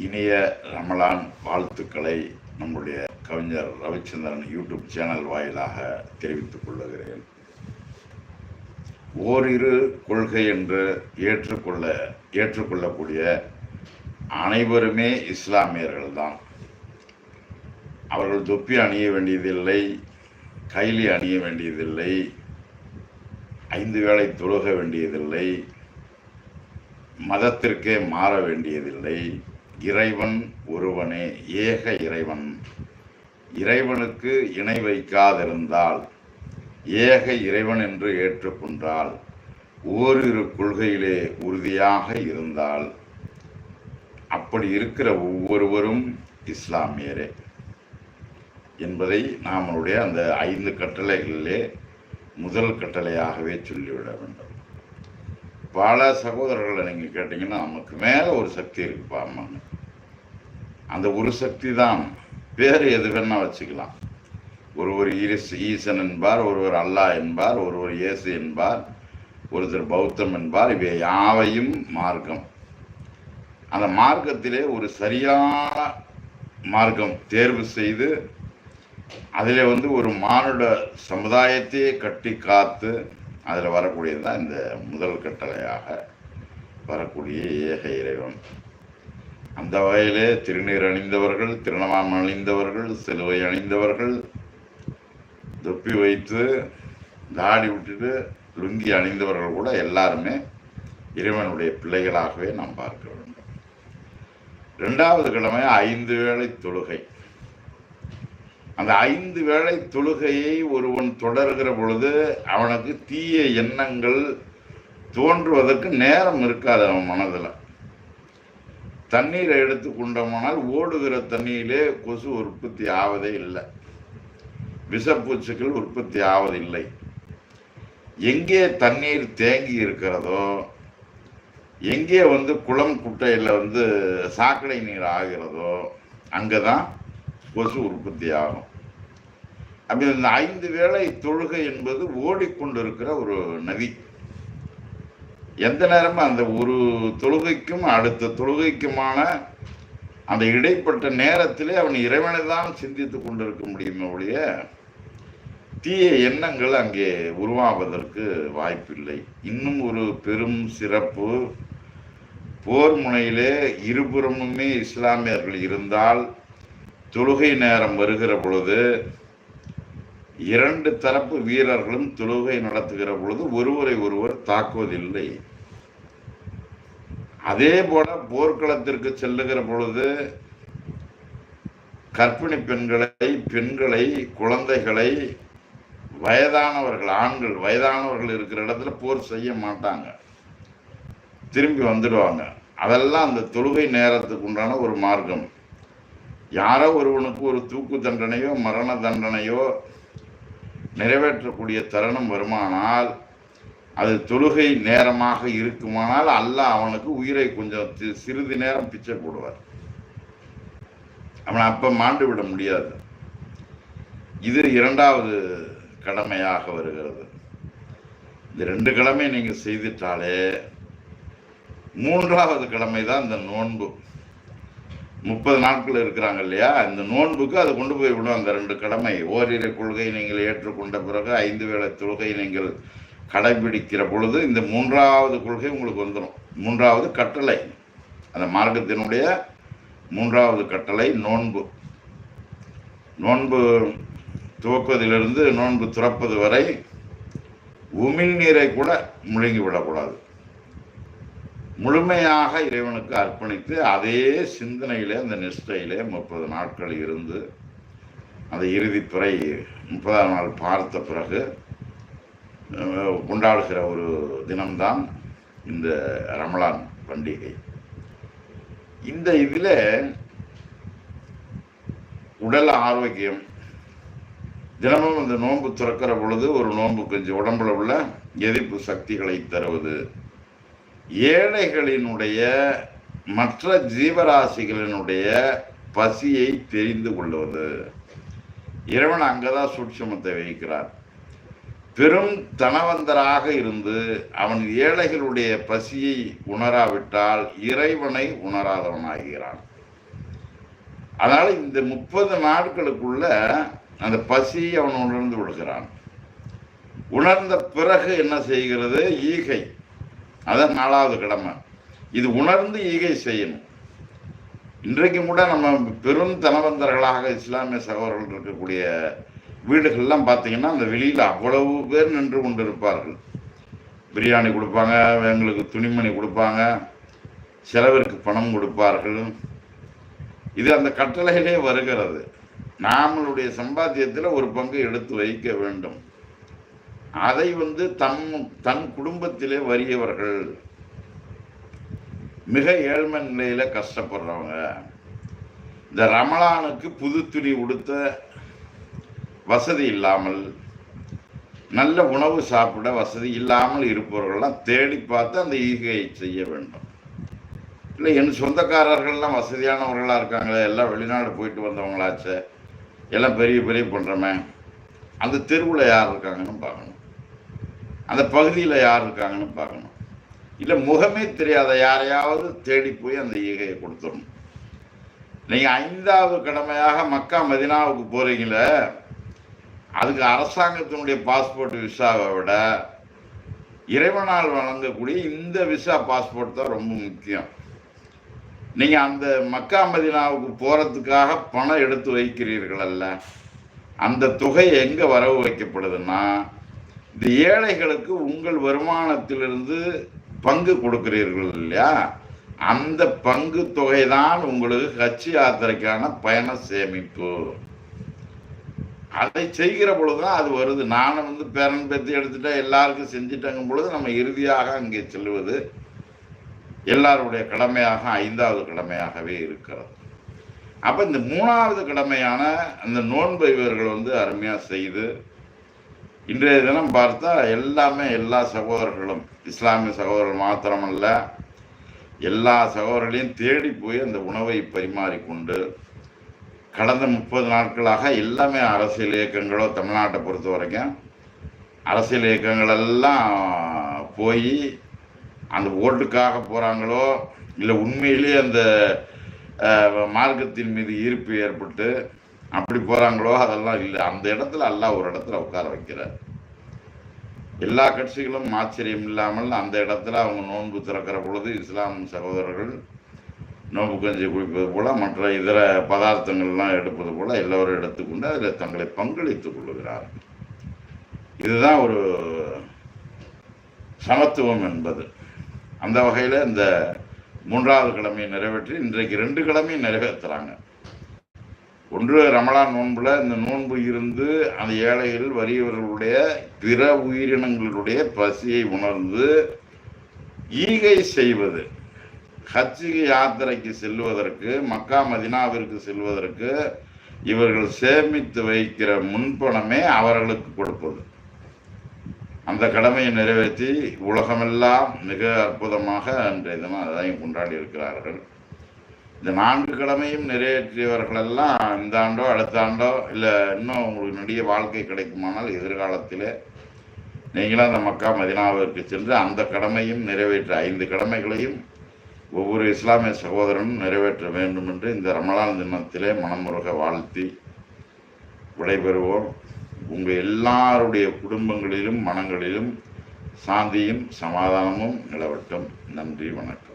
இனிய ரமலான் வாழ்த்துக்களை நம்முடைய கவிஞர் ரவிச்சந்திரன் யூடியூப் சேனல் வாயிலாக தெரிவித்துக் கொள்ளுகிறேன் ஓரிரு கொள்கை என்று ஏற்றுக்கொள்ள ஏற்றுக்கொள்ளக்கூடிய அனைவருமே இஸ்லாமியர்கள் தான் அவர்கள் தொப்பி அணிய வேண்டியதில்லை கைலி அணிய வேண்டியதில்லை ஐந்து வேளை தொழுக வேண்டியதில்லை மதத்திற்கே மாற வேண்டியதில்லை இறைவன் ஒருவனே ஏக இறைவன். இறைவனுக்கு இணை வைக்காதிருந்தால் ஏக இறைவன் என்று ஏற்றுக்கொண்டால் ஓரிரு கொள்கையிலே உறுதியாக இருந்தால் அப்படி இருக்கிற ஒவ்வொருவரும் இஸ்லாமியரே. என்பதை நாமளுடைய அந்த ஐந்து கட்டளைகளிலே முதல் கட்டளையாகவே சொல்லிவிட வேண்டும். பல சகோதரர்களை நீங்கள் கேட்டிங்கன்னா நமக்கு மேலே ஒரு சக்தி இருக்குப்பா அம்மாங்க அந்த ஒரு சக்தி தான். பேர் எது வேணால் வச்சுக்கலாம். ஒருவர் ஈஸ் ஈசன் என்பார் ஒருவர் அல்லாஹ் என்பார் ஒருவர் இயேசு என்பார் ஒருத்தர் பௌத்தம் என்பார் இவை யாவையும் மார்க்கம். அந்த மார்க்கத்திலே ஒரு சரியான மார்க்கம் தேர்வு செய்து அதில் வந்து ஒரு மானுட சமுதாயத்தையே கட்டி காத்து அதில் வரக்கூடியது தான் இந்த முதல் கட்டளையாக வரக்கூடிய ஏக இறைவன். அந்த வகையிலே திருநீர் அணிந்தவர்கள் திருநமாம் அணிந்தவர்கள் சிலுவை அணிந்தவர்கள் தொப்பி வைத்து தாடி விட்டுட்டு லுங்கி அணிந்தவர்கள் கூட எல்லாருமே இறைவனுடைய பிள்ளைகளாகவே நாம் பார்க்க வேண்டும். ரெண்டாவது கிழமை ஐந்து வேளை தொழுகை. அந்த ஐந்து வேளை தொழுகையை ஒருவன் தொடர்கிற பொழுது அவனுக்கு தீய எண்ணங்கள் தோன்றுவதற்கு நேரம் இருக்காது அவன் மனதில். தண்ணீரை எடுத்து கொண்டோமானால் ஓடுகிற தண்ணியிலே கொசு உற்பத்தி ஆவதே இல்லை. விஷப்பூச்சிகள் உற்பத்தி ஆவதில்லை. எங்கே தண்ணீர் தேங்கி இருக்கிறதோ எங்கே வந்து குளம் குட்டையில் வந்து சாக்கடை நீர் ஆகிறதோ அங்கே தான் கொசு உற்பத்தி ஆகும். அப்படி இந்த ஐந்து வேளை தொழுகை என்பது ஓடிக்கொண்டிருக்கிற ஒரு நதி. எந்த நேரமும் அந்த ஒரு தொழுகைக்கும் அடுத்த தொழுகைக்குமான அந்த இடைப்பட்ட நேரத்திலே அவன் இறைவனை தான் சிந்தித்து கொண்டிருக்க முடியுமே ஒழிய தீய எண்ணங்கள் அங்கே உருவாவதற்கு வாய்ப்பில்லை. இன்னும் ஒரு பெரும் சிறப்பு போர் முனையிலே இருபுறமுமே இஸ்லாமியர்கள் இருந்தால் தொழுகை நேரம் வருகிற பொழுது இரண்டு தரப்பு வீரர்களும் தொழுகை நடத்துகிற பொழுது ஒருவரை ஒருவர் தாக்குவதில்லை. அதே போல போர்க்களத்திற்கு செல்லுகிற பொழுது கர்ப்பிணி பெண்களை பெண்களை குழந்தைகளை வயதானவர்கள் ஆண்கள் வயதானவர்கள் இருக்கிற இடத்துல போர் செய்ய மாட்டாங்க. திரும்பி வந்துடுவாங்க. அதெல்லாம் அந்த தொழுகை நேரத்துக்கு உண்டான ஒரு மார்க்கம். யாரோ ஒருவனுக்கு ஒரு தூக்கு தண்டனையோ மரண தண்டனையோ நிறைவேற்றக்கூடிய தருணம் வருமானால் அது தொழுகை நேரமாக இருக்குமானால் அல்லாஹ் அவனுக்கு உயிரை கொஞ்சம் சிறிது நேரம் பிச்சை போடுவார். அவனை அப்ப மாண்டு விட முடியாது. இது இரண்டாவது கடமையாக வருகிறது. இந்த ரெண்டு கடமை நீங்க செய்துட்டாலே மூன்றாவது கடமை தான் இந்த நோன்பு. முப்பது நாட்கள் இருக்கிறாங்க இல்லையா? இந்த நோன்புக்கு அதை கொண்டு போய் விடும் அந்த ரெண்டு கடமை. ஓரிரு கொள்கை நீங்கள் ஏற்றுக்கொண்ட பிறகு ஐந்து வேளை தொழுகை நீங்கள் கடைபிடிக்கிற பொழுது இந்த மூன்றாவது கொள்கை உங்களுக்கு வந்துடும் மூன்றாவது கட்டளை. அந்த மார்க்கத்தினுடைய மூன்றாவது கட்டளை நோன்பு. நோன்பு துவக்குவதிலிருந்து நோன்பு துறப்பது வரை உமிழ்நீரை கூட முழுங்கி விடக்கூடாது முழுமையாக இறைவனுக்கு அர்ப்பணித்து அதே சிந்தனையிலே அந்த நிஷ்டையிலே முப்பது நாட்கள் இருந்து அந்த இறுதித்துறை முப்பதாம் நாள் பார்த்த பிறகு கொண்டாடுகிற ஒரு தினம்தான் இந்த ரமலான் பண்டிகை. இந்த இதில் உடல் ஆரோக்கியம் தினமும் இந்த நோன்பு துறக்கிற பொழுது ஒரு நோன்பு கொஞ்சம் உடம்புல உள்ள எதிர்ப்பு சக்திகளை தருவது ஏழைகளினுடைய மற்ற ஜீவராசிகளினுடைய பசியை தெரிந்து கொள்வது. இறைவன் அங்கதான் சூட்சமத்தை வைக்கிறார் பெரும் தனவந்தராக இருந்து அவன் ஏழைகளுடைய பசியை உணராவிட்டால் இறைவனை உணராதவனாகிறான். அதனால இந்த முப்பது நாட்களுக்குள்ள அந்த பசி அவன் உணர்ந்து விடுகிறான். உணர்ந்த பிறகு என்ன செய்கிறது? ஈகை. அதான் நாலாவது கடமை. இது உணர்ந்து ஈகை செய்யணும். இன்றைக்கும் கூட நம்ம பெரும் தனவந்தர்களாக இஸ்லாமிய சகோதரர்கள் இருக்கக்கூடிய வீடுகள்லாம் பார்த்தீங்கன்னா அந்த வெளியில் அவ்வளவு பேர் நின்று கொண்டு இருப்பார்கள் பிரியாணி கொடுப்பாங்க எங்களுக்கு துணிமணி கொடுப்பாங்க செலவிற்கு பணம் கொடுப்பார்கள். இது அந்த கட்டளையிலே வருகிறது. நாமளுடைய சம்பாத்தியத்தில் ஒரு பங்கு எடுத்து வைக்க வேண்டும். அதை வந்து தம் தன் குடும்பத்திலே வறியவர்கள் மிக ஏழ்மை நிலையில் கஷ்டப்படுறவங்க. இந்த ரமலானுக்கு புது துணி உடுத்த வசதி இல்லாமல் நல்ல உணவு சாப்பிட வசதி இல்லாமல் இருப்பவர்கள்லாம் தேடி பார்த்து அந்த ஈகையை செய்ய வேண்டும். இல்லை என் சொந்தக்காரர்கள்லாம் வசதியானவர்களாக இருக்காங்களே எல்லாம் வெளிநாடு போயிட்டு வந்தவங்களாச்சே எல்லாம் பெரிய பெரிய பண்ணுறோமே அந்த தெருவில் யார் இருக்காங்கன்னு பார்க்கணும். அந்த பகுதியில் யார் இருக்காங்கன்னு பார்க்கணும். இல்லை முகமே தெரியாத யாரையாவது தேடி போய் அந்த ஈகையை கொடுத்துடணும். நீங்கள் ஐந்தாவது கடமையாக மக்கா மதினாவுக்கு போகிறீங்களே அதுக்கு அரசாங்கத்தினுடைய பாஸ்போர்ட் விசாவை விட இறைவனால் வழங்கக்கூடிய இந்த விசா பாஸ்போர்ட் தான் ரொம்ப முக்கியம். நீங்கள் அந்த மக்கா மதினாவுக்கு போகிறதுக்காக பணம் எடுத்து வைக்கிறீர்கள் அல்ல அந்த தொகை எங்கே வரவு வைக்கப்படுதுன்னா இந்த ஏழைகளுக்கு உங்கள் வருமானத்திலிருந்து பங்கு கொடுக்கிறீர்கள் இல்லையா? அந்த பங்கு தொகை தான் உங்களுக்கு கட்சி யாத்திரைக்கான பயண சேமிப்பு. அதை செய்கிற பொழுதுதான் அது வருது. நானும் வந்து பேரன் பேத்தி எடுத்துட்டா எல்லாருக்கும் செஞ்சுட்டாங்கும் பொழுது நம்ம இறுதியாக அங்கே செல்வது எல்லாருடைய கடமையாக ஐந்தாவது கடமையாகவே இருக்கிறது. அப்போ இந்த மூணாவது கடமையான அந்த நோன்பு இவர்கள் வந்து அருமையாக செய்து இன்றைய தினம் பார்த்தா எல்லாமே எல்லா சகோதரர்களும் இஸ்லாமிய சகோதரர்கள் மாத்திரமல்ல எல்லா சகோதரர்களையும் தேடி போய் அந்த உணவை பரிமாறிக்கொண்டு கடந்த முப்பது நாட்களாக எல்லாமே அரசியல் இயக்கங்களோ தமிழ்நாட்டை பொறுத்த வரைக்கும் அரசியல் இயக்கங்கள் எல்லாம் போய் அந்த ஓட்டுக்காக போகிறாங்களோ இல்லை உண்மையிலேயே அந்த மார்க்கத்தின் மீது ஈர்ப்பு ஏற்பட்டு அப்படி போகிறாங்களோ அதெல்லாம் இல்லை. அந்த இடத்துல அல்லாஹ் ஒரு இடத்துல உட்கார வைக்கிறார். எல்லா கட்சிகளும் ஆச்சரியம் இல்லாமல் அந்த இடத்துல அவங்க நோன்பு திறக்கிற பொழுது இஸ்லாம் சகோதரர்கள் நோன்பு கஞ்சி குடிப்பது போல மற்ற இதர பதார்த்தங்கள்லாம் எடுப்பது போல எல்லோரும் எடுத்துக்கொண்டு அதில் தங்களை பங்களித்துக் கொள்கிறார்கள் இதுதான் ஒரு சமத்துவம் என்பது. அந்த வகையில் இந்த மூன்றாவது கடமையை நிறைவேற்றி இன்றைக்கு ரெண்டு கடமையும் நிறைவேற்றுறாங்க. ஒன்று ரமலான் நோன்புல இந்த நோன்பு இருந்து அந்த ஏழைகள் வறியவர்களுடைய பிற உயிரினங்களுடைய பசியை உணர்ந்து ஈகை செய்வது ஹஜ்ஜிகை யாத்திரைக்கு செல்வதற்கு மக்கா மதினாவிற்கு செல்வதற்கு இவர்கள் சேமித்து வைக்கிற முன்பணமே அவர்களுக்கு கொடுப்பது. அந்த கடமையை நிறைவேற்றி உலகமெல்லாம் மிக அற்புதமாக அன்றைய தினம் அதையும் கொண்டாடி இருக்கிறார்கள். இந்த நான்கு கடமையும் நிறைவேற்றியவர்களெல்லாம் இந்த ஆண்டோ அடுத்த ஆண்டோ இல்லை இன்னும் உங்களுக்கு நெடிய வாழ்க்கை கிடைக்குமானால் எதிர்காலத்தில் நீங்களும் அந்த மக்கா மதினாவிற்கு சென்று அந்த கடமையும் நிறைவேற்ற ஐந்து கடமைகளையும் ஒவ்வொரு இஸ்லாமிய சகோதரனும் நிறைவேற்ற வேண்டும் என்று இந்த ரமலான் தினத்திலே மனமுருக வாழ்த்தி விடைபெறுவோம். உங்கள் எல்லாருடைய குடும்பங்களிலும் மனங்களிலும் சாந்தியும் சமாதானமும் நிலவட்டும். நன்றி வணக்கம்.